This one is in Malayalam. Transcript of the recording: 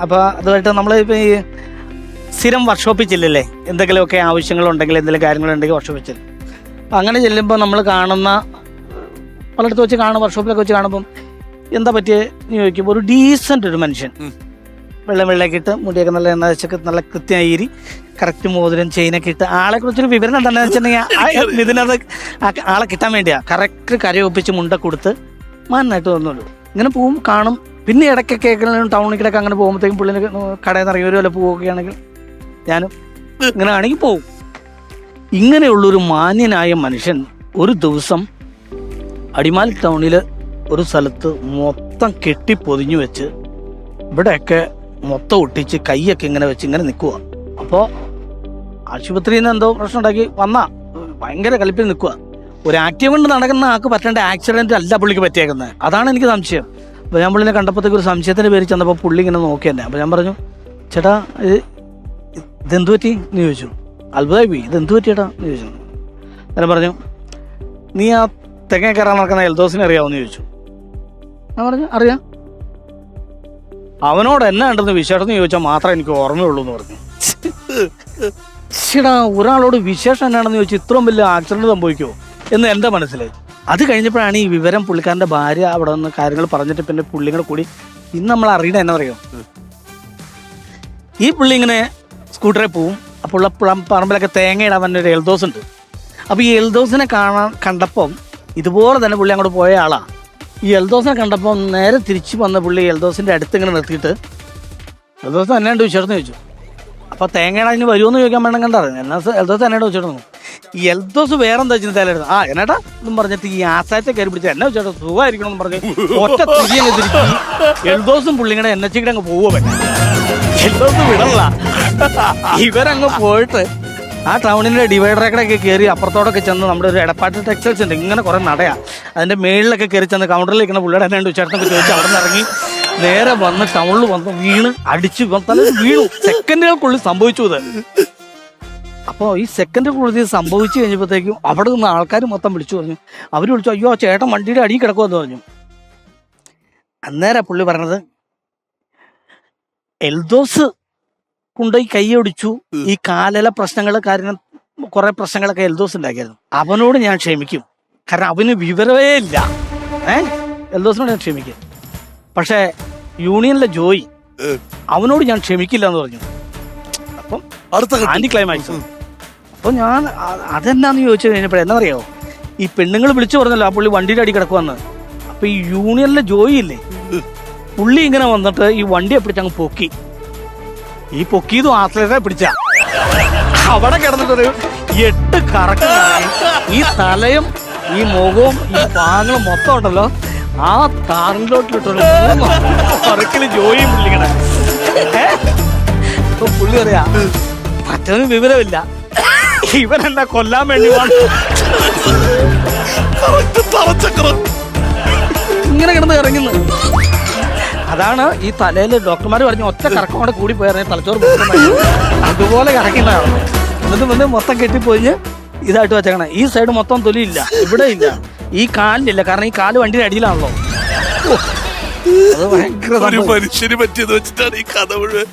അപ്പോൾ അതുമായിട്ട് നമ്മൾ ഇപ്പോൾ ഈ സ്ഥിരം വർക്ക്ഷോപ്പിൽ ചെല്ലില്ലേ എന്തെങ്കിലുമൊക്കെ ആവശ്യങ്ങളുണ്ടെങ്കിൽ എന്തെങ്കിലും കാര്യങ്ങളുണ്ടെങ്കിൽ വർക്ക്ഷോപ്പിൽ ചെല്ലും അപ്പം അങ്ങനെ ചെല്ലുമ്പോൾ നമ്മൾ കാണുന്ന പലയിടത്ത് വെച്ച് കാണും വർക്ക്ഷോപ്പിലൊക്കെ വെച്ച് കാണുമ്പം എന്താ പറ്റിയ ചോദിക്കുമ്പോൾ ഒരു ഡീസന്റ് ഒരു മനുഷ്യൻ. വെള്ളം വെള്ളമൊക്കെ ഇട്ട് മുടിയൊക്കെ നല്ല എണ്ണ വെച്ചൊക്കെ നല്ല കൃത്യമായി ഇരി കറക്റ്റ് മോതിരം ചെയിനൊക്കെ ഇട്ട് ആളെ കുറിച്ചൊരു വിവരം എന്താണെന്ന് വെച്ചിട്ടുണ്ടെങ്കിൽ ഇതിനകത്ത് ആ ആളെ കിട്ടാൻ വേണ്ടിയാ കറക്റ്റ് കരയൊപ്പിച്ച് മുണ്ട കൊടുത്ത് മാനായിട്ട് വന്നുള്ളൂ ഇങ്ങനെ പോവും കാണും പിന്നെ ഇടയ്ക്കൊക്കെ കിടക്കാൻ അങ്ങനെ പോകുമ്പോഴത്തേക്കും പുള്ളിനെ കടയിൽ നിന്ന് ഇറങ്ങി ഒരു വല്ല പോവുകയാണെങ്കിൽ ഞാനും ഇങ്ങനെ ആണെങ്കിൽ പോവും. ഇങ്ങനെയുള്ളൊരു മാന്യനായ മനുഷ്യൻ ഒരു ദിവസം അടിമാലി ടൗണിൽ ഒരു സ്ഥലത്ത് മൊത്തം കെട്ടി പൊതിഞ്ഞു വെച്ച് ഇവിടെയൊക്കെ മൊത്തം ഒട്ടിച്ച് കൈയൊക്കെ ഇങ്ങനെ വെച്ച് ഇങ്ങനെ നിൽക്കുക അപ്പോൾ ആശുപത്രിയിൽ നിന്ന് എന്തോ പ്രശ്നം ഉണ്ടാക്കി വന്ന. ഭയങ്കര കലിപ്പിൽ നിൽക്കുക ഒരു ആക്റ്റീവ് കൊണ്ട് നടക്കുന്ന ആൾക്ക് പറ്റേണ്ട ആക്സിഡന്റ് അല്ല പുള്ളിക്ക് പറ്റിയേക്കുന്നത്. അതാണ് എനിക്ക് സംശയം. അപ്പോൾ ഞാൻ പുള്ളിനെ കണ്ടപ്പോഴത്തേക്ക് ഒരു സംശയത്തിന്റെ പേര് ചെന്നപ്പോൾ പുള്ളി ഇങ്ങനെ നോക്കി തന്നെ അപ്പോൾ ഞാൻ പറഞ്ഞു ചേട്ടാ ഇത് ഇതെന്തു പറ്റി എന്ന് ചോദിച്ചു അത്ഭുതമായി പോയി ഇതെന്തു പറ്റിയേട്ടാ എന്ന് ചോദിച്ചു ഞാൻ പറഞ്ഞു നീ ആ തെങ്ങ കയറാൻ നടക്കുന്ന എൽദോസിനെ അറിയാമെന്ന് ചോദിച്ചു ഞാൻ പറഞ്ഞു അറിയാം അവനോട് എന്നാ ഉണ്ടെന്ന് വിശേഷം ചോദിച്ചാൽ മാത്രമേ എനിക്ക് ഓർമ്മയുള്ളൂ എന്ന് പറഞ്ഞു ചേടാ ഒരാളോട് വിശേഷം എന്നാണെന്ന് ചോദിച്ചു ഇത്രയും വലിയ ആക്സിഡന്റ് സംഭവിക്കുമോ എന്ന് എന്റെ മനസ്സിൽ അത് കഴിഞ്ഞപ്പോഴാണ് ഈ വിവരം പുള്ളിക്കാരന്റെ ഭാര്യ അവിടെ നിന്ന് കാര്യങ്ങൾ പറഞ്ഞിട്ട് പിന്നെ പുള്ളിങ്ങളെ കൂടി ഇന്ന് നമ്മൾ അറിയണ എന്നാ പറയുക? ഈ പുള്ളി ഇങ്ങനെ സ്കൂട്ടറിൽ പോവും. അപ്പോൾ ഉള്ള പറമ്പിലൊക്കെ തേങ്ങ ഇടാൻ പറഞ്ഞ ഒരു എൽദോസ് ഉണ്ട്. അപ്പോൾ ഈ എൽദോസിനെ കാണാൻ കണ്ടപ്പം ഇതുപോലെ തന്നെ പുള്ളി അങ്ങോട്ട് പോയ ആളാ. ഈ എൽദോസിനെ കണ്ടപ്പോൾ നേരെ തിരിച്ചു വന്ന പുള്ളി എൽദോസിന്റെ അടുത്ത് ഇങ്ങനെ നിർത്തിയിട്ട് എൽദോസ് തന്നെ ഉണ്ട് വിശേഷം ചോദിച്ചു. അപ്പോൾ തേങ്ങയുടെ അതിന് വരുമോന്ന് ചോദിക്കാൻ വേണം കണ്ടത് എന്നാ എൽദോസ് എൽദോസ് ഉണ്ട് എൽദോസ് വേറെന്താ വെച്ചാൽ തലേടുന്നു ആ എന്നാട്ടാ എന്നും പറഞ്ഞിട്ട് ഈ ആസായത്തെ കയറി പിടിച്ച. എന്നെ വെച്ചേട്ടാ സുഖമായിരിക്കണം എന്ന് പറഞ്ഞ് ഒറ്റ തിരിച്ച് എൽദോസും പുള്ളിങ്ങനെ എന്നെ ചിക്കടെ അങ്ങ് പോവുക എൽദോസ് വിടല്ല ഇവരങ്ങ് പോയിട്ട് ആ ടൗണിന്റെ ഡിവൈഡറൊക്കെ കയറി അപ്പുറത്തോടൊക്കെ ചെന്ന് നമ്മുടെ ഒരു എടപ്പാട്ട് ടെക്സ്റ്റൈൽസ് ഉണ്ട്. ഇങ്ങനെ കുറെ നടയാ. അതിന്റെ മേളിലൊക്കെ കയറി ചെന്ന് കൗണ്ടറിൽ പുള്ളിയുടെ എന്നെ ചേട്ടനൊക്കെ ചോദിച്ചു അവിടെ നിന്ന് ഇറങ്ങി നേരെ വന്ന് ടൗണിൽ വന്ന് വീണ് അടിച്ച് തല വീണു. സെക്കൻഡുകൾക്കുള്ളിൽ സംഭവിച്ചു ഇത്. അപ്പോൾ ഈ സെക്കൻഡ് കൂടുതൽ സംഭവിച്ചു കഴിഞ്ഞപ്പോഴത്തേക്കും അവിടെ നിന്ന് ആൾക്കാർ മൊത്തം വിളിച്ചു പറഞ്ഞു. അവർ വിളിച്ചു അയ്യോ ചേട്ടൻ വണ്ടിയുടെ അടിയിൽ കിടക്കുമെന്ന് പറഞ്ഞു. അന്നേരം പുള്ളി പറഞ്ഞത് എൽദോസ് കൊണ്ടുപോയി കൈയൊടിച്ചു ഈ കാലല പ്രശ്നങ്ങൾ കാരണം കുറെ പ്രശ്നങ്ങളൊക്കെ എൽദോസ് ഉണ്ടാക്കിയായിരുന്നു. അവനോട് ഞാൻ ക്ഷമിക്കും. കാരണം അവന് വിവരമേ ഇല്ല. ഏ? എൽദോസിനോട് ഞാൻ ക്ഷമിക്കും. പക്ഷേ യൂണിയനിലെ ജോയി അവനോട് ഞാൻ ക്ഷമിക്കില്ല എന്ന് പറഞ്ഞു. അപ്പം അടുത്ത ആന്റി ക്ലൈമാക്സ് അപ്പൊ ഞാൻ അതെന്താന്ന് ചോദിച്ചു കഴിഞ്ഞപ്പോൾ എന്നാ അറിയോ ഈ പെണ്ണുങ്ങൾ വിളിച്ചു പറഞ്ഞല്ലോ ആ പുള്ളി വണ്ടിയുടെ അടി കിടക്കുവന്ന്. അപ്പോൾ ഈ യൂണിയനിലെ ജോയി ഇല്ലേ പുള്ളി ഇങ്ങനെ വന്നിട്ട് ഈ വണ്ടിയെ പിടിച്ചങ്ങ് പൊക്കി. ഈ പൊക്കിയതും ആത്ലേറ്റെ പിടിച്ച. അവിടെ കിടന്നിട്ടൊരു എട്ട് കറക്ക ഈ തലയും ഈ മുഖവും ഈ പാങ്ങളും മൊത്തം ഉണ്ടല്ലോ. ആ താറിലോട്ടിലിട്ടൊരു പറക്കിൽ ജോയിയും പുള്ളി കിടക്കും ഇപ്പൊ പുള്ളി പറയാ മറ്റൊന്നും വിവരമില്ല. ഇവൻ എന്നെ കൊല്ലാൻ വേണ്ടി ഇങ്ങനെ കിടന്ന് ഇറങ്ങുന്നു അതാണ് ഈ തലയിൽ ഡോക്ടർമാർ പറഞ്ഞ ഒറ്റ കറക്കം കൂടെ കൂടി പോയാൽ തലച്ചോറ്. അതുപോലെ കറക്കുന്നതാണ് എന്നിട്ട് വന്ന് മൊത്തം കെട്ടിപ്പോയിഞ്ഞ് ഇതായിട്ട് വെച്ചേക്കണം. ഈ സൈഡ് മൊത്തം തൊലിയില്ല. ഇവിടെ ഇല്ല. ഈ കാലിലില്ല കാരണം ഈ കാൽ വണ്ടിയുടെ അടിയിലാണല്ലോ. അത് ഭയങ്കര. മനുഷ്യന് പറ്റിയത് വെച്ചിട്ടാണ് ഈ കഥ മുഴുവൻ.